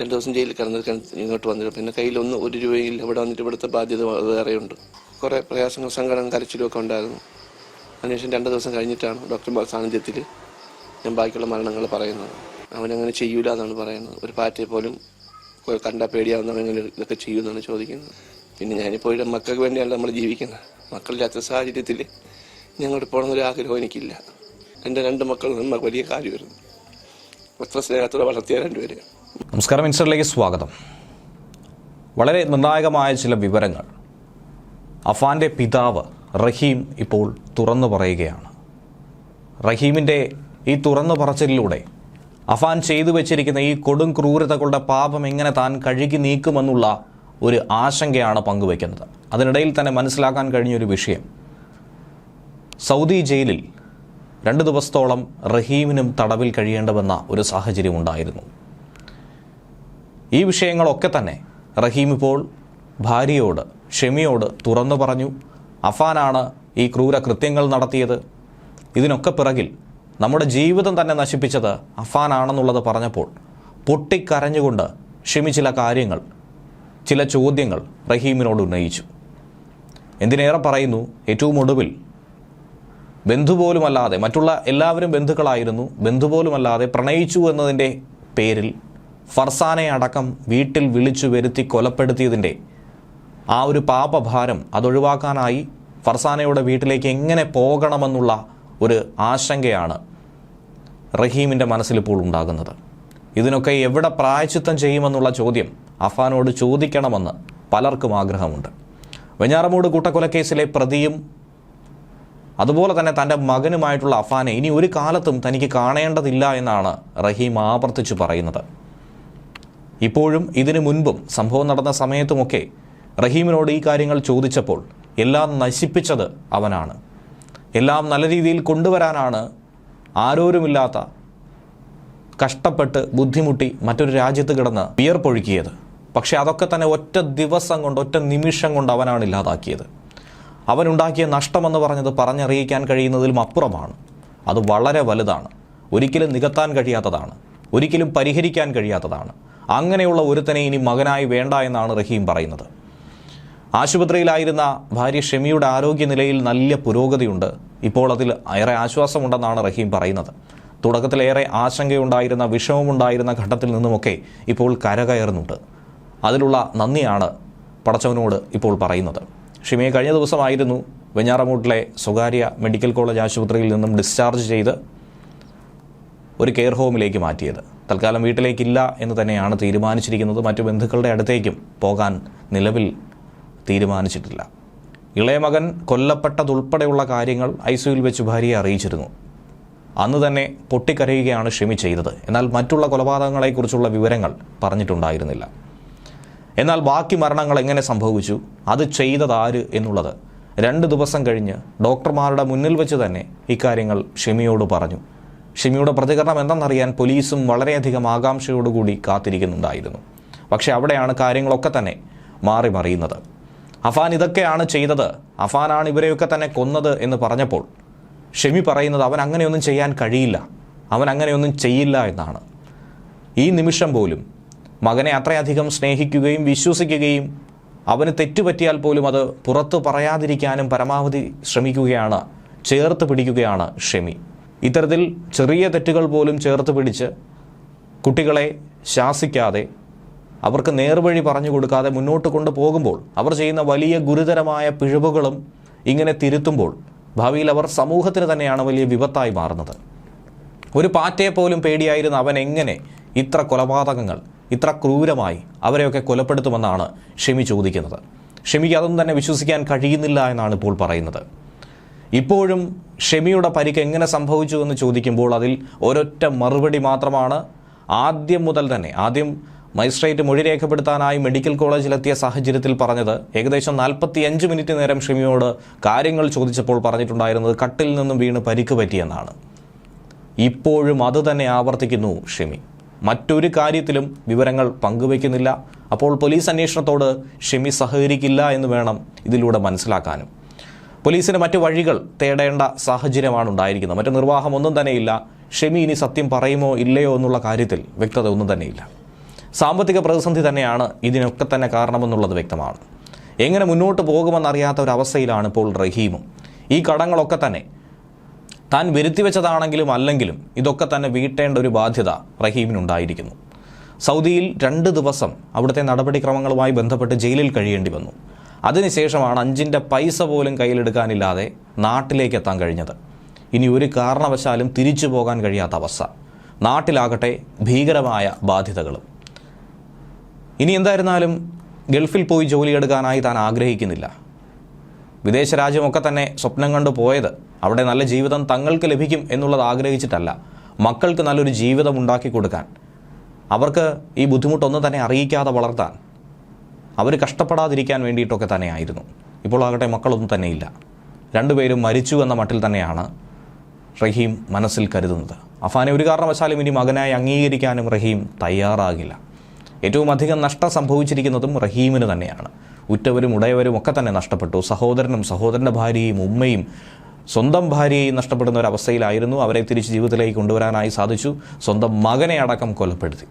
രണ്ട് ദിവസം ജയിലിൽ കിടന്നിരിക്കാൻ ഇങ്ങോട്ട് വന്നിട്ട് പിന്നെ കയ്യിലൊന്നും ഒരു രൂപയില്ല ഇവിടെ വന്നിട്ട് ഇവിടുത്തെ ബാധ്യത വേറെയുണ്ട്. കുറേ പ്രയാസങ്ങൾ സങ്കടം കരച്ചിലും ഒക്കെ ഉണ്ടായിരുന്നു. അതിനുശേഷം രണ്ട് ദിവസം കഴിഞ്ഞിട്ടാണ് ഡോക്ടർ സാന്നിധ്യത്തിൽ ഞാൻ ബാക്കിയുള്ള മരണങ്ങൾ പറയുന്നത്. അവനങ്ങനെ ചെയ്യൂല എന്നാണ് പറയുന്നത്. ഒരു പാറ്റയെ പോലും കണ്ടാൽ പേടിയാവുന്ന പേടിയാവുന്നവങ്ങനെ ഇതൊക്കെ ചെയ്യുമെന്നാണ് ചോദിക്കുന്നത്. പിന്നെ ഞാനിപ്പോൾ ഇവിടെ മക്കൾക്ക് വേണ്ടിയാണ് നമ്മൾ ജീവിക്കുന്നത്. മക്കളില്ലാത്ത സാഹചര്യത്തിൽ ഞങ്ങളുടെ പോകണമെന്നൊരു ആഗ്രഹം എനിക്കില്ല. എന്റെ രണ്ട് മക്കൾ നമുക്ക് വലിയ കാര്യമായിരുന്നു. എത്ര സ്നേഹത്തോടെ വളർത്തിയ രണ്ടുപേര് നമസ്കാരം ഇൻസ്റ്ററിലേക്ക് സ്വാഗതം. വളരെ നിർണായകമായ ചില വിവരങ്ങൾ. അഫാന്റെ പിതാവ് റഹീം ഇപ്പോൾ തുറന്നു പറയുകയാണ്. റഹീമിന്റെ ഈ തുറന്നു പറച്ചിലൂടെ അഫാൻ ചെയ്തു വെച്ചിരിക്കുന്ന ഈ കൊടും ക്രൂരതകളുടെ പാപം എങ്ങനെ താൻ കഴുകി നീക്കുമെന്നുള്ള ഒരു ആശങ്കയാണ് പങ്കുവയ്ക്കുന്നത്. അതിനിടയിൽ തന്നെ മനസ്സിലാക്കാൻ കഴിഞ്ഞൊരു വിഷയം. സൗദി ജയിലിൽ രണ്ട് ദിവസത്തോളം റഹീമിനും തടവിൽ കഴിയേണ്ടവെന്ന ഒരു സാഹചര്യം ഉണ്ടായിരുന്നു ഈ വിഷയങ്ങളൊക്കെ തന്നെ റഹീം ഇപ്പോൾ ഭാര്യയോട് ഷെമിയോട് തുറന്നു പറഞ്ഞു അഫാനാണ് ഈ ക്രൂര കൃത്യങ്ങൾ നടത്തിയത്. ഇതിനൊക്കെ പിറകിൽ നമ്മുടെ ജീവിതം തന്നെ നശിപ്പിച്ചത് അഫാനാണെന്നുള്ളത് പറഞ്ഞപ്പോൾ പൊട്ടിക്കരഞ്ഞുകൊണ്ട് ഷെമി ചില കാര്യങ്ങൾ ചില ചോദ്യങ്ങൾ റഹീമിനോട് ഉന്നയിച്ചു. എന്തിനേറെ പറയുന്നു? ഏറ്റവും ഒടുവിൽ ബന്ധുപോലുമല്ലാതെ മറ്റുള്ള എല്ലാവരും ബന്ധുക്കളായിരുന്നു ബന്ധുപോലുമല്ലാതെ പ്രണയിച്ചു എന്നതിന്റെ പേരിൽ ഫർസാനെ അടക്കം വീട്ടിൽ വിളിച്ചു വരുത്തി കൊലപ്പെടുത്തിയതിന്റെ ആ ഒരു പാപഭാരം അതൊഴിവാക്കാനായി ഫർസാനയുടെ വീട്ടിലേക്ക് എങ്ങനെ പോകണമെന്നുള്ള ഒരു ആശങ്കയാണ് റഹീമിന്റെ മനസ്സിലിപ്പോൾ ഉണ്ടാകുന്നത്. ഇതിനൊക്കെ എവിടെ പ്രായച്ചിത്തം ചെയ്യുമെന്നുള്ള ചോദ്യം അഫാനോട് ചോദിക്കണമെന്ന് പലർക്കും ആഗ്രഹമുണ്ട്. വെഞ്ഞാറമൂട് കൂട്ടക്കൊലക്കേസിലെ പ്രതിയും അതുപോലെ തന്നെ തന്റെ മകനുമായിട്ടുള്ള അഫാനെ ഇനി ഒരു കാലത്തും തനിക്ക് കാണേണ്ടതില്ല എന്നാണ് റഹീം ആവർത്തിച്ചു പറയുന്നത്. ഇപ്പോഴും ഇതിനു മുൻപും സംഭവം നടന്ന സമയത്തുമൊക്കെ റഹീമിനോട് ഈ കാര്യങ്ങൾ ചോദിച്ചപ്പോൾ എല്ലാം നശിപ്പിച്ചത് അവനാണ്. എല്ലാം നല്ല രീതിയിൽ കൊണ്ടുവരാനാണ് ആരോരുമില്ലാത്ത കഷ്ടപ്പെട്ട് ബുദ്ധിമുട്ടി മറ്റൊരു രാജ്യത്ത് കിടന്ന് വിയർപ്പൊഴുക്കിയത്. പക്ഷെ അതൊക്കെ തന്നെ ഒറ്റ ദിവസം കൊണ്ട് ഒറ്റ നിമിഷം കൊണ്ട് അവനാണ് ഇല്ലാതാക്കിയത്. അവനുണ്ടാക്കിയ നഷ്ടമെന്ന് പറഞ്ഞത് പറഞ്ഞറിയിക്കാൻ കഴിയുന്നതിലും അപ്പുറമാണ്. അത് വളരെ വലുതാണ്. ഒരിക്കലും നികത്താൻ കഴിയാത്തതാണ്. ഒരിക്കലും പരിഹരിക്കാൻ കഴിയാത്തതാണ്. അങ്ങനെയുള്ള ഒരുത്തനെ ഇനി മകനായി വേണ്ട എന്നാണ് റഹീം പറയുന്നത്. ആശുപത്രിയിലായിരുന്ന ഭാര്യ ഷെമിയുടെ ആരോഗ്യനിലയിൽ നല്ല പുരോഗതിയുണ്ട്. ഇപ്പോൾ അതിൽ ഏറെ ആശ്വാസമുണ്ടെന്നാണ് റഹീം പറയുന്നത്. തുടക്കത്തിലേറെ ആശങ്കയുണ്ടായിരുന്ന വിഷമമുണ്ടായിരുന്ന ഘട്ടത്തിൽ നിന്നുമൊക്കെ ഇപ്പോൾ കരകയറുന്നുണ്ട്. അതിലുള്ള നന്ദിയാണ് പടച്ചവനോട് ഇപ്പോൾ പറയുന്നത്. ഷിമയെ കഴിഞ്ഞ ദിവസമായിരുന്നു വെഞ്ഞാറമൂട്ടിലെ സ്വകാര്യ മെഡിക്കൽ കോളേജ് ആശുപത്രിയിൽ നിന്നും ഡിസ്ചാർജ് ചെയ്ത് ഒരു കെയർ ഹോമിലേക്ക് മാറ്റിയത്. തൽക്കാലം വീട്ടിലേക്കില്ല എന്ന് തന്നെയാണ് തീരുമാനിച്ചിരിക്കുന്നത്. മറ്റു ബന്ധുക്കളുടെ അടുത്തേക്കും പോകാൻ നിലവിൽ തീരുമാനിച്ചിട്ടില്ല. ഇളയ മകൻ കൊല്ലപ്പെട്ടതുൾപ്പെടെയുള്ള കാര്യങ്ങൾ ഐ സിയുയിൽ വെച്ച് ഭാര്യയെ അറിയിച്ചിരുന്നു. അന്ന് തന്നെ പൊട്ടിക്കരയുകയാണ് ഷിമി ചെയ്തത്. എന്നാൽ മറ്റുള്ള കൊലപാതകങ്ങളെക്കുറിച്ചുള്ള വിവരങ്ങൾ പറഞ്ഞിട്ടുണ്ടായിരുന്നില്ല. എന്നാൽ ബാക്കി മരണങ്ങൾ എങ്ങനെ സംഭവിച്ചു? അത് ചെയ്തതാര് എന്നുള്ളത് രണ്ട് ദിവസം കഴിഞ്ഞ് ഡോക്ടർമാരുടെ മുന്നിൽ വെച്ച് തന്നെ ഇക്കാര്യങ്ങൾ ഷിമിയോട് പറഞ്ഞു. ഷെമിയുടെ പ്രതികരണം എന്തെന്നറിയാൻ പോലീസും വളരെയധികം ആകാംക്ഷയോടുകൂടി കാത്തിരിക്കുന്നുണ്ടായിരുന്നു. പക്ഷേ അവിടെയാണ് കാര്യങ്ങളൊക്കെ തന്നെ മാറി മറിയുന്നത്. അഫാൻ ഇതൊക്കെയാണ് ചെയ്തത്. അഫാനാണ് ഇവരെയൊക്കെ തന്നെ കൊന്നത് എന്ന് പറഞ്ഞപ്പോൾ ഷെമി പറയുന്നത് അവൻ അങ്ങനെയൊന്നും ചെയ്യാൻ കഴിയില്ല. അവൻ അങ്ങനെയൊന്നും ചെയ്യില്ല എന്നാണ്. ഈ നിമിഷം പോലും മകനെ അത്രയധികം സ്നേഹിക്കുകയും വിശ്വസിക്കുകയും അവന് തെറ്റുപറ്റിയാൽ പോലും അത് പുറത്തു പറയാതിരിക്കാനും പരമാവധി ശ്രമിക്കുകയാണ് ചേർത്ത് പിടിക്കുകയാണ് ഷെമി. ഇത്തരത്തിൽ ചെറിയ തെറ്റുകൾ പോലും ചേർത്ത് പിടിച്ച് കുട്ടികളെ ശാസിക്കാതെ അവർക്ക് നേർവഴി പറഞ്ഞു കൊടുക്കാതെ മുന്നോട്ട് കൊണ്ടുപോകുമ്പോൾ അവർ ചെയ്യുന്ന വലിയ ഗുരുതരമായ പിഴവുകളും ഇങ്ങനെ തിരുത്തുമ്പോൾ ഭാവിയിൽ അവർ സമൂഹത്തിന് തന്നെയാണ് വലിയ വിപത്തായി മാറുന്നത്. ഒരു പാറ്റയെ പോലും പേടിയായിരുന്ന അവൻ എങ്ങനെ ഇത്ര കൊലപാതകങ്ങൾ ഇത്ര ക്രൂരമായി അവരെയൊക്കെ കൊലപ്പെടുത്തുമെന്നാണ് ഷെമി ചോദിക്കുന്നത്. ഷെമിക്ക് അതൊന്നും തന്നെ വിശ്വസിക്കാൻ കഴിയുന്നില്ല എന്നാണ് ഇപ്പോൾ പറയുന്നത്. ഇപ്പോഴും ഷെമിയുടെ പരിക്ക് എങ്ങനെ സംഭവിച്ചു എന്ന് ചോദിക്കുമ്പോൾ അതിൽ ഒരൊറ്റ മറുപടി മാത്രമാണ് ആദ്യം മുതൽ തന്നെ ആദ്യം മജിസ്ട്രേറ്റ് മൊഴി രേഖപ്പെടുത്താനായി മെഡിക്കൽ കോളേജിലെത്തിയ സാഹചര്യത്തിൽ പറഞ്ഞത് ഏകദേശം നാൽപ്പത്തിയഞ്ച് മിനിറ്റ് നേരം ഷെമിയോട് കാര്യങ്ങൾ ചോദിച്ചപ്പോൾ പറഞ്ഞിട്ടുണ്ടായിരുന്നത് കട്ടിൽ നിന്നും വീണ് പരിക്ക് പറ്റിയെന്നാണ്. ഇപ്പോഴും അത് തന്നെ ആവർത്തിക്കുന്നു ഷെമി. മറ്റൊരു കാര്യത്തിലും വിവരങ്ങൾ പങ്കുവയ്ക്കുന്നില്ല. അപ്പോൾ പോലീസ് അന്വേഷണത്തോട് ഷെമി സഹകരിക്കില്ല എന്ന് വേണം ഇതിലൂടെ മനസ്സിലാക്കാനും. പോലീസിന് മറ്റു വഴികൾ തേടേണ്ട സാഹചര്യമാണ് ഉണ്ടായിരിക്കുന്നത്. മറ്റു നിർവാഹം ഒന്നും തന്നെയില്ല. ഷെമി ഇനി സത്യം പറയുമോ ഇല്ലയോ എന്നുള്ള കാര്യത്തിൽ വ്യക്തത ഒന്നും തന്നെയില്ല. സാമ്പത്തിക പ്രതിസന്ധി തന്നെയാണ് ഇതിനൊക്കെ തന്നെ കാരണമെന്നുള്ളത് വ്യക്തമാണ്. എങ്ങനെ മുന്നോട്ട് പോകുമെന്നറിയാത്ത ഒരവസ്ഥയിലാണ് ഇപ്പോൾ റഹീമും. ഈ കടങ്ങളൊക്കെ തന്നെ താൻ വരുത്തിവെച്ചതാണെങ്കിലും അല്ലെങ്കിലും ഇതൊക്കെ തന്നെ വീട്ടേണ്ട ഒരു ബാധ്യത റഹീമിനുണ്ടായിരിക്കുന്നു. സൗദിയിൽ രണ്ട് ദിവസം അവിടുത്തെ നടപടിക്രമങ്ങളുമായി ബന്ധപ്പെട്ട് ജയിലിൽ കഴിയേണ്ടി വന്നു. അതിനുശേഷമാണ് അഞ്ചിന്റെ പൈസ പോലും കയ്യിലെടുക്കാനില്ലാതെ നാട്ടിലേക്ക് എത്താൻ കഴിഞ്ഞത്. ഇനി ഒരു കാരണവശാലും തിരിച്ചു പോകാൻ കഴിയാത്ത അവസ്ഥ. നാട്ടിലാകട്ടെ ഭീകരമായ ബാധ്യതകളും. ഇനി എന്തായിരുന്നാലും ഗൾഫിൽ പോയി ജോലിയെടുക്കാനായി താൻ ആഗ്രഹിക്കുന്നില്ല. വിദേശ രാജ്യമൊക്കെ തന്നെ സ്വപ്നം കണ്ടു പോയത് അവിടെ നല്ല ജീവിതം തങ്ങൾക്ക് ലഭിക്കും എന്നുള്ളത് ആഗ്രഹിച്ചിട്ടല്ല. മക്കൾക്ക് നല്ലൊരു ജീവിതം ഉണ്ടാക്കി കൊടുക്കാൻ. അവർക്ക് ഈ ബുദ്ധിമുട്ടൊന്നും തന്നെ അറിയിക്കാതെ വളർത്താൻ. അവർ കഷ്ടപ്പെടാതിരിക്കാൻ വേണ്ടിയിട്ടൊക്കെ തന്നെയായിരുന്നു. ഇപ്പോൾ ആകട്ടെ മക്കളൊന്നും തന്നെയില്ല. രണ്ടുപേരും മരിച്ചു എന്ന മട്ടിൽ തന്നെയാണ് റഹീം മനസ്സിൽ കരുതുന്നത്. അഫാനെ ഒരു കാരണവശാലും ഇനി മകനായി അംഗീകരിക്കാനും റഹീം തയ്യാറാകില്ല. ഏറ്റവും അധികം നഷ്ടം സംഭവിച്ചിരിക്കുന്നതും റഹീമിന് തന്നെയാണ്. ഉറ്റവരും ഉടയവരും ഒക്കെ തന്നെ നഷ്ടപ്പെട്ടു. സഹോദരനും സഹോദരന്റെ ഭാര്യയും ഉമ്മയും സ്വന്തം ഭാര്യയെയും നഷ്ടപ്പെടുന്ന ഒരു അവസ്ഥയിലായിരുന്നു. അവരെ തിരിച്ച് ജീവിതത്തിലേക്ക് കൊണ്ടുവരാനായി സാധിച്ചു. സ്വന്തം മകനെ അടക്കം കൊലപ്പെടുത്തി.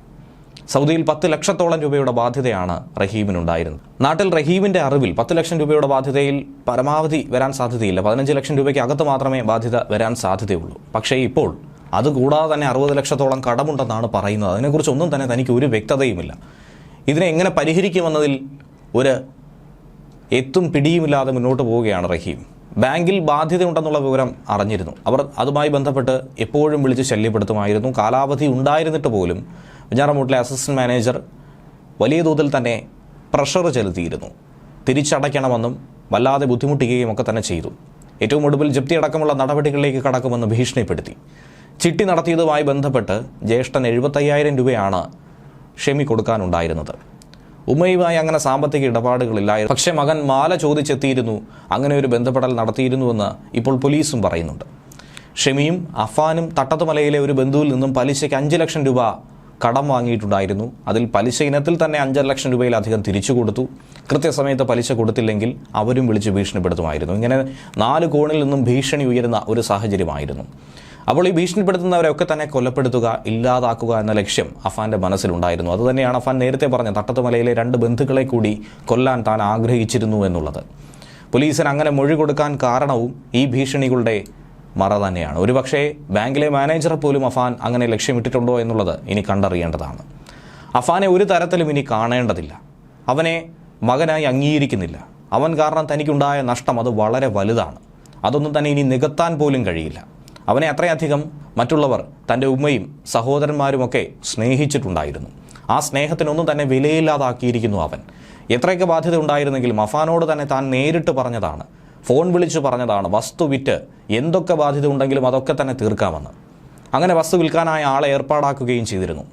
സൗദിയിൽ പത്ത് ലക്ഷത്തോളം രൂപയുടെ ബാധ്യതയാണ് റഹീമിനുണ്ടായിരുന്നത്. നാട്ടിൽ റഹീമിന്റെ അറിവിൽ പത്ത് ലക്ഷം രൂപയുടെ ബാധ്യതയിൽ പരമാവധി വരാൻ സാധ്യതയില്ല. പതിനഞ്ച് ലക്ഷം രൂപയ്ക്ക് അകത്ത് മാത്രമേ ബാധ്യത വരാൻ സാധ്യതയുള്ളൂ. പക്ഷേ ഇപ്പോൾ അതുകൂടാതെ തന്നെ അറുപത് ലക്ഷത്തോളം കടമുണ്ടെന്നാണ് പറയുന്നത്. അതിനെക്കുറിച്ച് ഒന്നും തന്നെ തനിക്ക് ഒരു വ്യക്തതയുമില്ല. ഇതിനെ എങ്ങനെ പരിഹരിക്കുമെന്നതിൽ ഒരു എത്തും പിടിയുമില്ലാതെ മുന്നോട്ട് പോവുകയാണ് റഹീം. ബാങ്കിൽ ബാധ്യതയുണ്ടെന്നുള്ള വിവരം അറിഞ്ഞിരുന്നു. അവർ അതുമായി ബന്ധപ്പെട്ട് എപ്പോഴും വിളിച്ച് ശല്യപ്പെടുത്തുമായിരുന്നു. കാലാവധി ഉണ്ടായിരുന്നിട്ട് പോലും വെഞ്ഞാറമൂട്ടിലെ അസിസ്റ്റന്റ് മാനേജർ വലിയ തോതിൽ തന്നെ പ്രഷർ ചെലുത്തിയിരുന്നു. തിരിച്ചടയ്ക്കണമെന്നും വല്ലാതെ ബുദ്ധിമുട്ടിക്കുകയും ഒക്കെ തന്നെ ചെയ്തു. ഏറ്റവും ഒടുവിൽ ജപ്തി അടക്കമുള്ള നടപടികളിലേക്ക് കടക്കുമെന്ന് ഭീഷണിപ്പെടുത്തി. ചിട്ടി നടത്തിയതുമായി ബന്ധപ്പെട്ട് ജ്യേഷ്ഠൻ എഴുപത്തയ്യായിരം രൂപയാണ് ഷെമി കൊടുക്കാനുണ്ടായിരുന്നത്. ഉമ്മയുമായി അങ്ങനെ സാമ്പത്തിക ഇടപാടുകളില്ലായിരുന്നു. പക്ഷേ മകൻ മാല ചോദിച്ചെത്തിയിരുന്നു. അങ്ങനെ ഒരു ബന്ധപ്പെടൽ നടത്തിയിരുന്നുവെന്ന് ഇപ്പോൾ പോലീസും പറയുന്നുണ്ട്. ഷെമിയും അഫാനും തട്ടത്തുമലയിലെ ഒരു ബന്ധുവിൽ നിന്നും പലിശയ്ക്ക് അഞ്ച് ലക്ഷം രൂപ കടം വാങ്ങിയിട്ടുണ്ടായിരുന്നു. അതിൽ പലിശ ഇനത്തിൽ തന്നെ അഞ്ചര ലക്ഷം രൂപയിലധികം തിരിച്ചു കൊടുത്തു. കൃത്യസമയത്ത് പലിശ കൊടുത്തില്ലെങ്കിൽ അവരും വിളിച്ച് ഭീഷണിപ്പെടുത്തുമായിരുന്നു. ഇങ്ങനെ നാല് കോണിൽ നിന്നും ഭീഷണി ഉയരുന്ന ഒരു സാഹചര്യമായിരുന്നു. അപ്പോൾ ഈ ഭീഷണിപ്പെടുത്തുന്നവരെയൊക്കെ തന്നെ കൊലപ്പെടുത്തുക ഇല്ലാതാക്കുക എന്ന ലക്ഷ്യം അഫാന്റെ മനസ്സിലുണ്ടായിരുന്നു. അതുതന്നെയാണ് അഫാൻ നേരത്തെ പറഞ്ഞ തട്ടത്തുമലയിലെ രണ്ട് ബന്ധുക്കളെ കൂടി കൊല്ലാൻ താൻ ആഗ്രഹിച്ചിരുന്നു എന്നുള്ളത്. പോലീസിന് അങ്ങനെ മൊഴി കൊടുക്കാൻ കാരണവും ഈ ഭീഷണികളുടെ മറ തന്നെയാണ്. ഒരുപക്ഷേ ബാങ്കിലെ മാനേജറെ പോലും അഫാൻ അങ്ങനെ ലക്ഷ്യമിട്ടിട്ടുണ്ടോ എന്നുള്ളത് ഇനി കണ്ടറിയേണ്ടതാണ്. അഫാനെ ഒരു തരത്തിലും ഇനി കാണേണ്ടതില്ല. അവനെ മകനായി അംഗീകരിക്കുന്നില്ല. അവൻ കാരണം തനിക്കുണ്ടായ നഷ്ടം അത് വളരെ വലുതാണ്. അതൊന്നും തന്നെ ഇനി നികത്താൻ പോലും കഴിയില്ല. അവനെ അത്രയധികം മറ്റുള്ളവർ തന്റെ ഉമ്മയും സഹോദരന്മാരുമൊക്കെ സ്നേഹിച്ചിട്ടുണ്ടായിരുന്നു. ആ സ്നേഹത്തിനൊന്നും തന്നെ വിലയില്ലാതാക്കിയിരിക്കുന്നു അവൻ. എത്രയൊക്കെ ബാധ്യത ഉണ്ടായിരുന്നെങ്കിലും അഫാനോട് തന്നെ താൻ നേരിട്ട് പറഞ്ഞതാണ്. ഫോൺ വിളിച്ചു പറഞ്ഞതാണ് വസ്തു വിറ്റ് എന്തൊക്കെ ബാധ്യത ഉണ്ടെങ്കിലും അതൊക്കെ തന്നെ തീർക്കാമെന്ന്. അങ്ങനെ വസ്തു വിൽക്കാനായ ആളെ ഏർപ്പാടാക്കുകയും ചെയ്തിരുന്നു.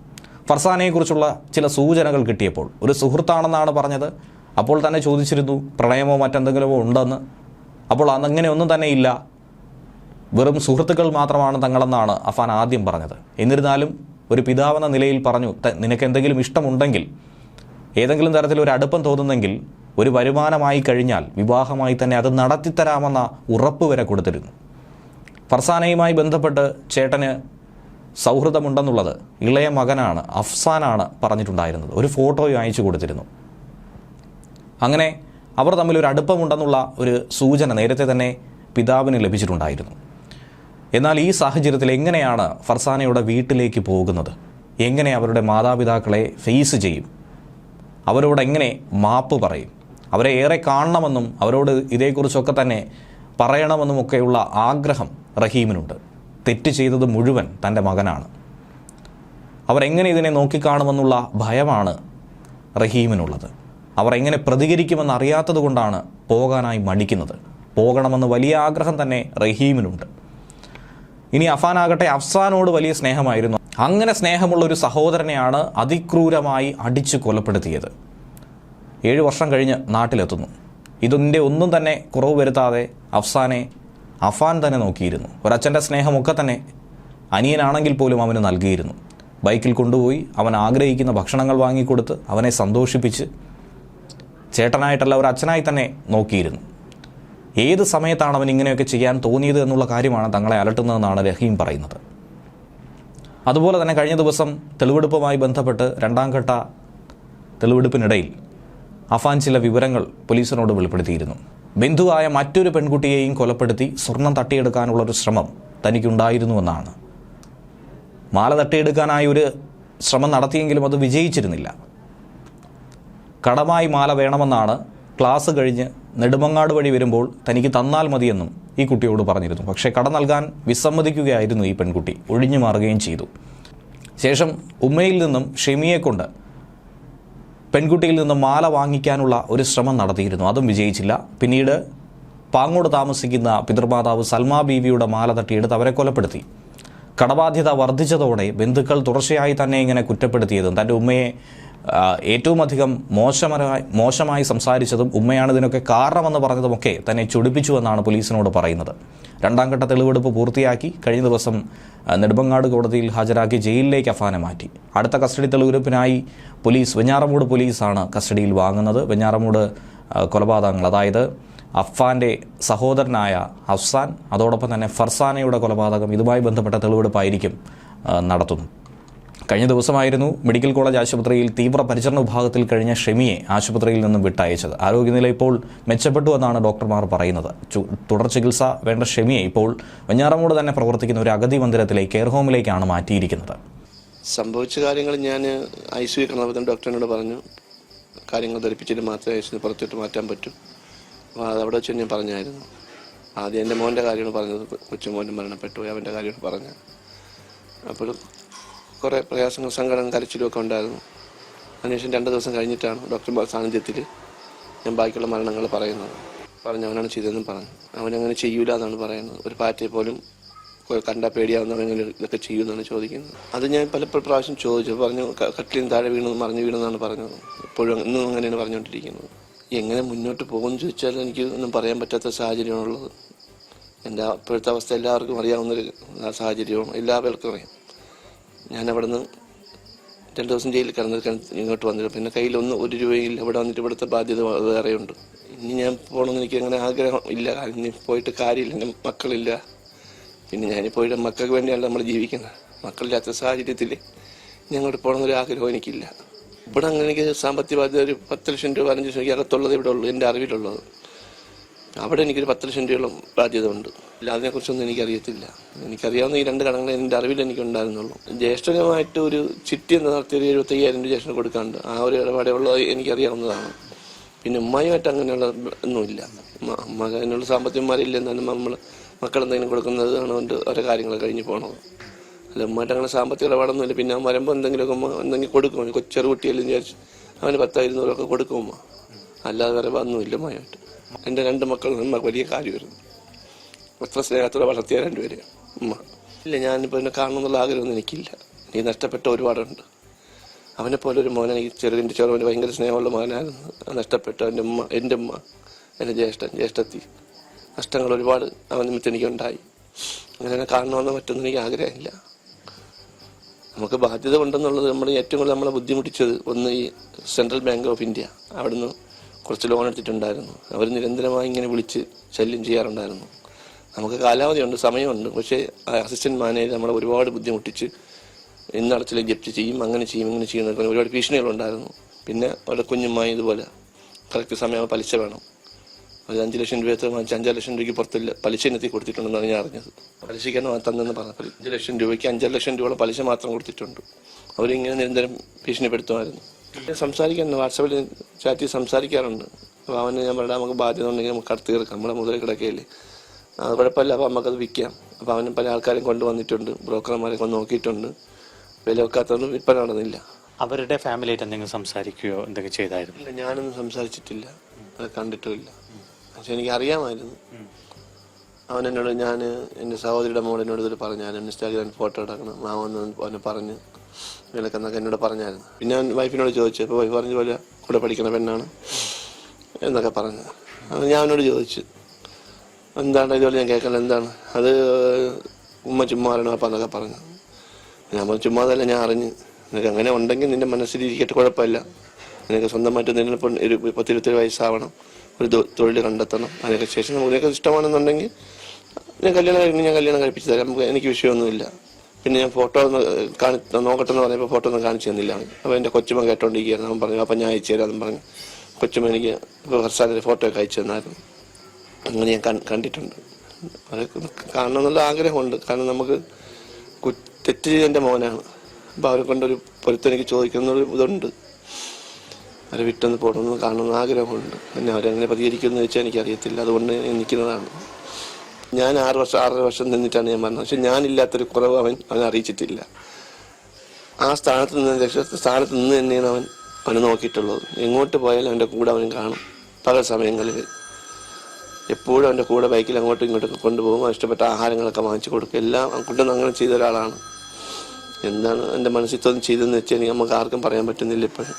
ഫർസാനെക്കുറിച്ചുള്ള ചില സൂചനകൾ കിട്ടിയപ്പോൾ ഒരു സുഹൃത്താണെന്നാണ് പറഞ്ഞത് അപ്പോൾ തന്നെ ചോദിച്ചിരുന്നു പ്രണയമോ മറ്റെന്തെങ്കിലുമോ ഉണ്ടെന്ന്. അപ്പോൾ അതങ്ങനെ ഒന്നും തന്നെ ഇല്ല. വെറും സുഹൃത്തുക്കൾ മാത്രമാണ് തങ്ങളെന്നാണ് അഫാൻ ആദ്യം പറഞ്ഞത്. എന്നിരുന്നാലും ഒരു പിതാവെന്ന നിലയിൽ പറഞ്ഞു നിനക്ക് എന്തെങ്കിലും ഇഷ്ടമുണ്ടെങ്കിൽ ഏതെങ്കിലും തരത്തിൽ ഒരു അടുപ്പം തോന്നുന്നെങ്കിൽ ഒരു വരുമാനമായി കഴിഞ്ഞാൽ വിവാഹമായി തന്നെ അത് നടത്തിത്തരാമെന്ന ഉറപ്പ് വരെ കൊടുത്തിരുന്നു. ഫർസാനയുമായി ബന്ധപ്പെട്ട് ചേട്ടന് സൗഹൃദമുണ്ടെന്നുള്ളത് ഇളയ മകനാണ് അഫ്സാനാണ് പറഞ്ഞിട്ടുണ്ടായിരുന്നത്. ഒരു ഫോട്ടോയും അയച്ചു കൊടുത്തിരുന്നു. അങ്ങനെ അവർ തമ്മിൽ ഒരു അടുപ്പമുണ്ടെന്നുള്ള ഒരു സൂചന നേരത്തെ തന്നെ പിതാവിന് ലഭിച്ചിട്ടുണ്ടായിരുന്നു. എന്നാൽ ഈ സാഹചര്യത്തിൽ എങ്ങനെയാണ് ഫർസാനയുടെ വീട്ടിലേക്ക് പോകുന്നത്? എങ്ങനെ അവരുടെ മാതാപിതാക്കളെ ഫേസ് ചെയ്യും? അവരോട് എങ്ങനെ മാപ്പ് പറയും? അവരെ ഏറെ കാണണമെന്നും അവരോട് ഇതേക്കുറിച്ചൊക്കെ തന്നെ പറയണമെന്നുമൊക്കെയുള്ള ആഗ്രഹം റഹീമിനുണ്ട്. തെറ്റ് ചെയ്തത് മുഴുവൻ തന്റെ മകനാണ്. അവരെങ്ങനെ ഇതിനെ നോക്കിക്കാണുമെന്നുള്ള ഭയമാണ് റഹീമിനുള്ളത്. അവർ എങ്ങനെ പ്രതികരിക്കുമെന്ന് അറിയാത്തത് കൊണ്ടാണ് പോകാനായി മടിക്കുന്നത്. പോകണമെന്ന് വലിയ ആഗ്രഹം തന്നെ റഹീമിനുണ്ട്. ഇനി അഫാനാകട്ടെ അഫ്സാനോട് വലിയ സ്നേഹമായിരുന്നു. അങ്ങനെ സ്നേഹമുള്ള ഒരു സഹോദരനെയാണ് അതിക്രൂരമായി അടിച്ചു കൊലപ്പെടുത്തിയത്. ഏഴ് വർഷം കഴിഞ്ഞ് നാട്ടിലെത്തുന്നു. ഇതിന്റെ ഒന്നും തന്നെ കുറവ് വരുത്താതെ അഫ്സാനെ അഫാൻ തന്നെ നോക്കിയിരുന്നു. ഒരച്ഛന്റെ സ്നേഹമൊക്കെ തന്നെ അനിയനാണെങ്കിൽ പോലും അവന് നൽകിയിരുന്നു. ബൈക്കിൽ കൊണ്ടുപോയി അവൻ ആഗ്രഹിക്കുന്ന ഭക്ഷണങ്ങൾ വാങ്ങിക്കൊടുത്ത് അവനെ സന്തോഷിപ്പിച്ച് ചേട്ടനായിട്ടല്ല ഒരു അച്ഛനായി തന്നെ നോക്കിയിരുന്നു. ഏത് സമയത്താണ് അവൻ ഇങ്ങനെയൊക്കെ ചെയ്യാൻ തോന്നിയത് എന്നുള്ള കാര്യമാണ് തങ്ങളെ അലട്ടുന്നതെന്നാണ് രഹീം പറയുന്നത്. അതുപോലെ തന്നെ കഴിഞ്ഞ ദിവസം തെളിവെടുപ്പുമായി ബന്ധപ്പെട്ട് രണ്ടാം ഘട്ട തെളിവെടുപ്പിനിടയിൽ അഫാൻ ചില വിവരങ്ങൾ പോലീസിനോട് വെളിപ്പെടുത്തിയിരുന്നു. ബന്ധുവായ മറ്റൊരു പെൺകുട്ടിയെയും കൊലപ്പെടുത്തി സ്വർണം തട്ടിയെടുക്കാനുള്ള ഒരു ശ്രമം തനിക്കുണ്ടായിരുന്നുവെന്നാണ്. മാല തട്ടിയെടുക്കാനായി ഒരു ശ്രമം നടത്തിയെങ്കിലും അത് വിജയിച്ചിരുന്നില്ല. കടമായി മാല വേണമെന്നാണ് ക്ലാസ് കഴിഞ്ഞ് നെടുമങ്ങാട് വഴി വരുമ്പോൾ തനിക്ക് തന്നാൽ മതിയെന്നും ഈ കുട്ടിയോട് പറഞ്ഞിരുന്നു. പക്ഷേ കട നൽകാൻ വിസമ്മതിക്കുകയായിരുന്നു ഈ പെൺകുട്ടി. ഒഴിഞ്ഞു മാറുകയും ചെയ്തു. ശേഷം ഉമ്മയിൽ നിന്നും ഷെമിയെ കൊണ്ട് പെൺകുട്ടിയിൽ നിന്ന് മാല വാങ്ങിക്കാനുള്ള ഒരു ശ്രമം നടത്തിയിരുന്നു. അതും വിജയിച്ചില്ല. പിന്നീട് പാങ്ങോട് താമസിക്കുന്ന പിതൃമാതാവ് സൽമാ ബീവിയുടെ മാല തട്ടിയെടുത്ത് അവരെ കൊലപ്പെടുത്തി. കടബാധ്യത വർദ്ധിച്ചതോടെ ബന്ധുക്കൾ തുടർച്ചയായി തന്നെ ഇങ്ങനെ കുറ്റപ്പെടുത്തിയതും തന്റെ ഉമ്മയെ ഏറ്റവും അധികം മോശമരായി മോശമായി സംസാരിച്ചതും ഉമ്മയാണ് ഇതിനൊക്കെ കാരണമെന്ന് പറഞ്ഞതുമൊക്കെ തന്നെ ചൊടിപ്പിച്ചുവെന്നാണ് പോലീസിനോട് പറയുന്നത്. രണ്ടാം ഘട്ട തെളിവെടുപ്പ് പൂർത്തിയാക്കി കഴിഞ്ഞ ദിവസം നെടുമ്പങ്ങാട് കോടതിയിൽ ഹാജരാക്കി ജയിലിലേക്ക് അഫാനെ മാറ്റി. അടുത്ത കസ്റ്റഡി തെളിവെടുപ്പിനായി പോലീസ് വെഞ്ഞാറമൂട് പോലീസാണ് കസ്റ്റഡിയിൽ വാങ്ങുന്നത്. വെഞ്ഞാറമൂട് കൊലപാതകങ്ങൾ. അതായത് അഫ്ഫാന്റെ സഹോദരനായ അഫ്സാൻ അതോടൊപ്പം തന്നെ ഫർസാനയുടെ കൊലപാതകം ഇതുമായി ബന്ധപ്പെട്ട തെളിവെടുപ്പായിരിക്കും നടത്തുന്നത്. കഴിഞ്ഞ ദിവസമായിരുന്നു മെഡിക്കൽ കോളേജ് ആശുപത്രിയിൽ തീവ്ര പരിചരണ വിഭാഗത്തിൽ കഴിഞ്ഞ ഷെമിയെ ആശുപത്രിയിൽ നിന്നും വിട്ടയച്ചത്. ആരോഗ്യനില ഇപ്പോൾ മെച്ചപ്പെട്ടു എന്നാണ് ഡോക്ടർമാർ പറയുന്നത്. തുടർ ചികിത്സ വേണ്ട ഷെമിയെ ഇപ്പോൾ വെഞ്ഞാറമൂട് തന്നെ പ്രവർത്തിക്കുന്ന ഒരു അഗതി മന്ദിരത്തിലെ കെയർ ഹോമിലേക്കാണ് മാറ്റിയിരിക്കുന്നത്. സംഭവിച്ച കാര്യങ്ങൾ ഞാൻ ഐ സി കിടന്നപ്പോൾ ഡോക്ടറിനോട് പറഞ്ഞു കാര്യങ്ങൾ ധരിപ്പിച്ചിട്ട് മാത്രമേ ഐ പുറത്തിട്ട് മാറ്റാൻ പറ്റൂ. അപ്പോൾ അതവിടെ വെച്ച് ഞാൻ പറഞ്ഞായിരുന്നു. ആദ്യം എന്റെ മോന്റെ കാര്യമാണ് പറഞ്ഞത് കൊച്ചുമോന്റെ മരണപ്പെട്ടു അവന്റെ കാര്യമാണ് പറഞ്ഞു അപ്പോൾ കുറേ പ്രയാസങ്ങൾ സങ്കടം കരച്ചിലുമൊക്കെ ഉണ്ടായിരുന്നു. അതിനുശേഷം രണ്ട് ദിവസം കഴിഞ്ഞിട്ടാണ് ഡോക്ടർ സാന്നിധ്യത്തിൽ ഞാൻ ബാക്കിയുള്ള മരണങ്ങൾ പറയുന്നത്. പറഞ്ഞു അവനാണ് ചെയ്തതെന്നും പറഞ്ഞു. അവനങ്ങനെ ചെയ്യൂല എന്നാണ് പറയുന്നത്. ഒരു പാറ്റയെ പോലും കണ്ട പേടിയാവുന്നവരെങ്ങനെ ഇതൊക്കെ ചെയ്യുമെന്നാണ് ചോദിക്കുന്നത്. അത് ഞാൻ പലപ്പോഴും പ്രാവശ്യം ചോദിച്ചു. പറഞ്ഞു കട്ടിൽ താഴെ വീണു മറിഞ്ഞു വീണെന്നാണ് പറഞ്ഞത്. ഇപ്പോഴും ഇന്നും അങ്ങനെയാണ് പറഞ്ഞുകൊണ്ടിരിക്കുന്നത്. എങ്ങനെ മുന്നോട്ട് പോകുമെന്ന് ചോദിച്ചാൽ എനിക്ക് ഒന്നും പറയാൻ പറ്റാത്ത സാഹചര്യമാണുള്ളത്. എന്റെ ഇപ്പോഴത്തെ അവസ്ഥ എല്ലാവർക്കും അറിയാവുന്നൊരു സാഹചര്യവും എല്ലാവർക്കും അറിയാം. ഞാൻ അവിടെ നിന്ന് രണ്ട് ദിവസം ജയിലിൽ കിടന്നിരിക്കാൻ ഇങ്ങോട്ട് വന്നിട്ട് പിന്നെ കയ്യിലൊന്ന് ഒരു രൂപയിൽ ഇവിടെ വന്നിട്ട് ഇവിടുത്തെ ബാധ്യത വേറെയുണ്ട്. ഇനി ഞാൻ പോകണമെന്ന് എനിക്ക് അങ്ങനെ ആഗ്രഹം ഇല്ല. ഇനി പോയിട്ട് കാര്യമില്ല. എന്റെ മക്കളില്ല. പിന്നെ ഞാൻ പോയിട്ട് മക്കൾക്ക് വേണ്ടിയാണ് നമ്മൾ ജീവിക്കുന്നത്. മക്കളില്ലാത്ത സാഹചര്യത്തിൽ ഞാൻ അങ്ങോട്ട് പോകണമെന്നൊരു ആഗ്രഹം എനിക്കില്ല. ഇവിടെ അങ്ങനെ എനിക്ക് സാമ്പത്തിക ബാധ്യത ഒരു പത്ത് ലക്ഷം രൂപ പതിനഞ്ച് ലക്ഷം അകത്തുള്ളത് ഇവിടെ ഉള്ളൂ എന്റെ അറിവിലുള്ളത്. അവിടെ എനിക്കൊരു പത്ത് ലക്ഷം രൂപയോളം ബാധ്യത ഉണ്ട് ഇല്ല അതിനെക്കുറിച്ചൊന്നും എനിക്കറിയത്തില്ല. എനിക്കറിയാവുന്ന ഈ രണ്ട് കടങ്ങൾ എന്റെ അറിവിൽ എനിക്ക് ഉണ്ടായിരുന്നുള്ളൂ ജ്യേഷ്ഠനുമായിട്ട് ഒരു ചിട്ടി എന്ന് നടത്തിയ ഒരു എഴുപത്തയ്യായിരം രൂപ ജ്യേഷ്ഠന് കൊടുക്കാണ്ട് ആ ഒരു ഇടപാടുള്ളത് എനിക്കറിയാവുന്നതാണ്. പിന്നെ ഉമ്മയുമായിട്ട് അങ്ങനെയുള്ള ഒന്നുമില്ല. അമ്മ അതിനുള്ള സാമ്പത്തികന്മാരില്ല എന്നാലും നമ്മൾ മക്കൾ എന്തെങ്കിലും കൊടുക്കുന്നത് കൊണ്ട് ഓരോ കാര്യങ്ങൾ കഴിഞ്ഞ് പോകണത് അല്ല ഉമ്മായിട്ട് അങ്ങനെ സാമ്പത്തിക ഇടപാടൊന്നുമില്ല. പിന്നെ വരുമ്പോൾ എന്തെങ്കിലുമൊക്കെ എന്തെങ്കിലും കൊടുക്കും. കൊച്ചു ചെറുകുട്ടിയെല്ലാം വിചാരിച്ച് അവന് പത്തായിരുന്നൂറൊക്കെ കൊടുക്കും അല്ലാതെ വേറെ ഒന്നുമില്ല ഉമ്മയായിട്ട് എന്റെ രണ്ട് മക്കൾ നമുക്ക് വലിയ കാര്യമായിരുന്നു. എത്ര സ്നേഹത്തോടെ വളർത്തിയ രണ്ടുപേര്. ഉമ്മ. ഇല്ല ഞാനിപ്പോൾ എന്നെ കാണണമെന്നുള്ള ആഗ്രഹമൊന്നും എനിക്കില്ല. എനിക്ക് നഷ്ടപ്പെട്ട ഒരുപാടുണ്ട്. അവനെ പോലെ ഒരു മോനെ എനിക്ക് ചെറുതിന്റെ ചെറുവന് ഭയങ്കര സ്നേഹമുള്ള മോനായിരുന്നു. നഷ്ടപ്പെട്ട. എന്റെ ഉമ്മ എന്റെ ഉമ്മ എന്റെ ജ്യേഷ്ഠൻ ജ്യേഷ്ഠത്തി. നഷ്ടങ്ങൾ ഒരുപാട് അവൻ നിമിത്തം എനിക്കുണ്ടായി. അങ്ങനെ കാണണമെന്ന് മറ്റൊന്നും എനിക്ക് ആഗ്രഹമില്ല. നമുക്ക് ബാധ്യത ഉണ്ടെന്നുള്ളത് നമ്മൾ ഏറ്റവും കൂടുതൽ നമ്മളെ ബുദ്ധിമുട്ടിച്ചത് ഒന്ന് ഈ സെൻട്രൽ ബാങ്ക് ഓഫ് ഇന്ത്യ. അവിടുന്ന് കുറച്ച് ലോൺ എടുത്തിട്ടുണ്ടായിരുന്നു. അവർ നിരന്തരമായി ഇങ്ങനെ വിളിച്ച് ശല്യം ചെയ്യാറുണ്ടായിരുന്നു. നമുക്ക് കാലാവധിയുണ്ട് സമയമുണ്ട്. പക്ഷേ അസിസ്റ്റന്റ് മാനേജർ നമ്മളെ ഒരുപാട് ബുദ്ധിമുട്ടിച്ച് ഇന്നടച്ചിൽ ജപ്തി ചെയ്യും അങ്ങനെ ചെയ്യും ഇങ്ങനെ ചെയ്യും ഒരുപാട് ഭീഷണികളുണ്ടായിരുന്നു പിന്നെ അവരുടെ കുഞ്ഞുമായി ഇതുപോലെ കറക്റ്റ് സമയം പലിശ വേണം. ഒരു അഞ്ച് ലക്ഷം രൂപ എത്ര വാങ്ങിച്ച് ലക്ഷം രൂപയ്ക്ക് പുറത്തില്ല പലിശ ഇനത്തിൽ കൊടുത്തിട്ടുണ്ടെന്നാണ് ഞാൻ അറിഞ്ഞത്. പലിശയ്ക്കാണ് തന്നെന്ന് പറഞ്ഞത്. അഞ്ച് ലക്ഷം രൂപയ്ക്ക് അഞ്ചര ലക്ഷം രൂപയുടെ പലിശ മാത്രം കൊടുത്തിട്ടുണ്ട്. അവരിങ്ങനെ നിരന്തരം ഭീഷണിപ്പെടുത്തുമായിരുന്നു. സംസാരിക്കാൻ വാട്സാപ്പിൽ ചാറ്റ് സംസാരിക്കാറുണ്ട്. അപ്പോൾ അവന് ഞാൻ പറയാം നമുക്ക് ബാധ്യത ഉണ്ടെങ്കിൽ നമുക്ക് കടത്തി തീർക്കാം നമ്മുടെ മുതൽ കിടക്കയില്ലേ? കുഴപ്പമില്ല. അപ്പോൾ നമുക്കത് വിൽക്കാം. അപ്പോൾ അവന് പല ആൾക്കാരും കൊണ്ടുവന്നിട്ടുണ്ട്. ബ്രോക്കർമാരെ കൊണ്ട് നോക്കിയിട്ടുണ്ട്. വില വെക്കാത്തതുകൊണ്ട് വിൽപ്പന നടന്നില്ല. അവരുടെ ഫാമിലിയായിട്ട് എന്തെങ്കിലും സംസാരിക്കുകയോ എന്തെങ്കിലും ചെയ്തായിരുന്നു? ഇല്ല ഞാനൊന്നും സംസാരിച്ചിട്ടില്ല. അത് കണ്ടിട്ടുമില്ല. പക്ഷെ എനിക്ക് അറിയാമായിരുന്നു അവൻ എന്നോട് ഞാൻ എന്റെ സഹോദരിയുടെ മോൾ എന്നോട് ഇതിൽ ഞാൻ ഇൻസ്റ്റാഗ്രാമിൽ ഫോട്ടോ എടുക്കണം മാവെന്ന് അവനെ പറഞ്ഞ് വിലക്കെന്നൊക്കെ എന്നോട് പറഞ്ഞായിരുന്നു. പിന്നെ ഞാൻ വൈഫിനോട് ചോദിച്ചു. അപ്പോൾ വൈഫ് പറഞ്ഞ പോലെ കൂടെ പഠിക്കുന്ന പെണ്ണാണ് എന്നൊക്കെ പറഞ്ഞു. അത് ഞാൻ അവനോട് ചോദിച്ചു. എന്താണ്? ഇതുപോലെ ഞാൻ കേൾക്കണം എന്താണ്? അത് ഉമ്മ ചുമ്മാ അപ്പം എന്നൊക്കെ പറഞ്ഞു. ഞാൻ ചുമ്മാ ചുമ്മാതല്ല ഞാൻ അറിഞ്ഞ്. നിനക്ക് അങ്ങനെ ഉണ്ടെങ്കിൽ നിന്റെ മനസ്സിലിരിക്കട്ടെ കുഴപ്പമില്ല. നിനക്ക് സ്വന്തമായിട്ട് നിന്നിപ്പോൾ ഒരു പത്തിരുപത്തി വയസ്സാവണം. ഒരു തൊഴിൽ കണ്ടെത്തണം. അതിനൊക്കെ ശേഷം നമുക്ക് നിനക്ക് ഇഷ്ടമാണെന്നുണ്ടെങ്കിൽ ഞാൻ കല്യാണം കഴിഞ്ഞ് ഞാൻ കല്യാണം കഴിപ്പിച്ച് തരാം. നമുക്ക് എനിക്ക് വിഷയമൊന്നുമില്ല. പിന്നെ ഞാൻ ഫോട്ടോ ഒന്ന് കാണി നോക്കട്ടെ എന്ന് പറഞ്ഞപ്പോൾ ഫോട്ടോ ഒന്നും കാണിച്ചു തന്നില്ല അപ്പോൾ എന്റെ കൊച്ചുമ്മ കേട്ടോണ്ടിരിക്കുകയായിരുന്നു. അവൻ പറഞ്ഞു അപ്പം ഞാൻ അയച്ചു തരാമെന്ന് പറഞ്ഞു. കൊച്ചുമ്മ എനിക്ക് ഇപ്പോൾ ഫർസാനിന്റെ ഫോട്ടോ ഒക്കെ അയച്ചു തന്നായിരുന്നു. അങ്ങനെ ഞാൻ കണ്ടിട്ടുണ്ട്. അതൊക്കെ കാണണം എന്നുള്ള ആഗ്രഹമുണ്ട്. കാരണം നമുക്ക് തെറ്റ് ചെയ്തെന്റെ മോനാണ്. അപ്പോൾ അവരെ കൊണ്ടൊരു പൊരുത്തം എനിക്ക് ചോദിക്കുന്നൊരു ഇതുണ്ട്. അവരെ വിട്ടൊന്ന് പോകണമെന്ന് കാണണമെന്ന് ആഗ്രഹമുണ്ട്. പിന്നെ അവരെങ്ങനെ പ്രതികരിക്കുമെന്ന് വെച്ചാൽ എനിക്കറിയത്തില്ല. അതുകൊണ്ട് ഞാൻ നിൽക്കുന്നതാണ്. ഞാൻ ആറ് വർഷം ആറര വർഷം നിന്നിട്ടാണ് ഞാൻ പറഞ്ഞത് പക്ഷെ ഞാനില്ലാത്തൊരു കുറവ് അവൻ അവൻ അറിയിച്ചിട്ടില്ല. ആ സ്ഥാനത്ത് നിന്ന് രക്ഷ സ്ഥാനത്ത് നിന്ന് തന്നെയാണ് അവൻ അവനെ നോക്കിയിട്ടുള്ളത്. എങ്ങോട്ട് പോയാലും അവന്റെ കൂടെ അവൻ കാണും. പല സമയങ്ങളിൽ എപ്പോഴും അവന്റെ കൂടെ ബൈക്കിൽ അങ്ങോട്ടും ഇങ്ങോട്ടൊക്കെ കൊണ്ടുപോകും ഇഷ്ടപ്പെട്ട ആഹാരങ്ങളൊക്കെ വാങ്ങിച്ചു കൊടുക്കും. എല്ലാം കൊണ്ടൊന്നും അങ്ങനെ ചെയ്ത ഒരാളാണ്. എന്താണ് എന്റെ മനസ്സിൽ തോന്നി ചെയ്തതെന്ന് വെച്ചാൽ എനിക്ക് നമുക്ക് ആർക്കും പറയാൻ പറ്റുന്നില്ല ഇപ്പോഴും.